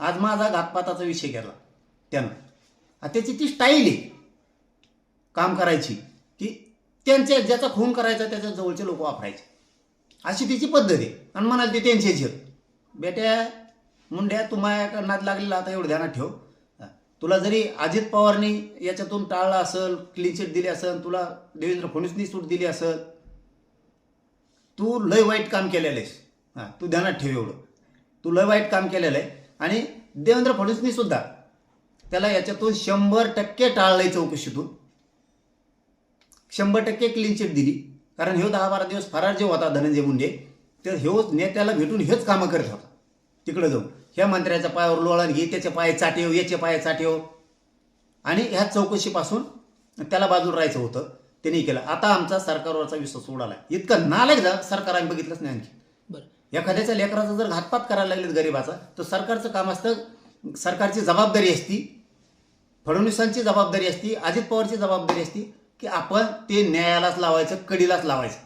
आज माझा घातपाताचा विषय केला त्यानं. त्याची ती स्टाईल आहे. काम करायची. की त्यांच्या ज्याचा खून करायचा त्याच्या जवळचे लोक वापरायचे. अशी तिची पद्धत आहे. आणि म्हणाल ते त्यांचे आहेत बेट्या मुंड्या तू माझ्या नाद लागलेला? आता एवढं ध्यानात ठेव. तुला जरी अजित पवारनी याच्यातून टाळलं असेल क्लीन चिट दिली असेल तुला देवेंद्र फडणवीसनी सूट दिली असेल तू लय वाईट काम केलेलं आहेस. हां. तू ध्यानात ठेव एवढं. तू लय वाईट काम केलेलं आहे. आणि देवेंद्र फडणवीसनी सुद्धा त्याला याच्यातून शंभर टक्के टाळलंय चौकशीतून. शंभर टक्के क्लीन चिट दिली. कारण ह्यो दहा बारा दिवस फरार जे होता धनंजय मुंडे तर ह्यो नेत्याला भेटून हेच कामं करत होता. तिकडं जाऊन. ह्या मंत्र्याच्या पायावर लोळण घे त्याच्या पाय चाटेव हो, याचे पाय चाटेव हो. आणि ह्या चौकशीपासून त्याला बाजूला राहायचं होतं. त्यांनी केलं. आता आमचा सरकारवरचा विश्वास उडाला इतकं नालायक जा सरकार आम्ही बघितलंच नाही आणखी. बरं. एखाद्याच्या लेकराचा जर घातपात करायला लागलेत गरिबाचा तर सरकारचं काम असतं सरकारची जबाबदारी असती फडणवीसांची जबाबदारी असती अजित पवारची जबाबदारी असती की आपण ते न्यायालाच लावायचं कडीलाच लावायचं.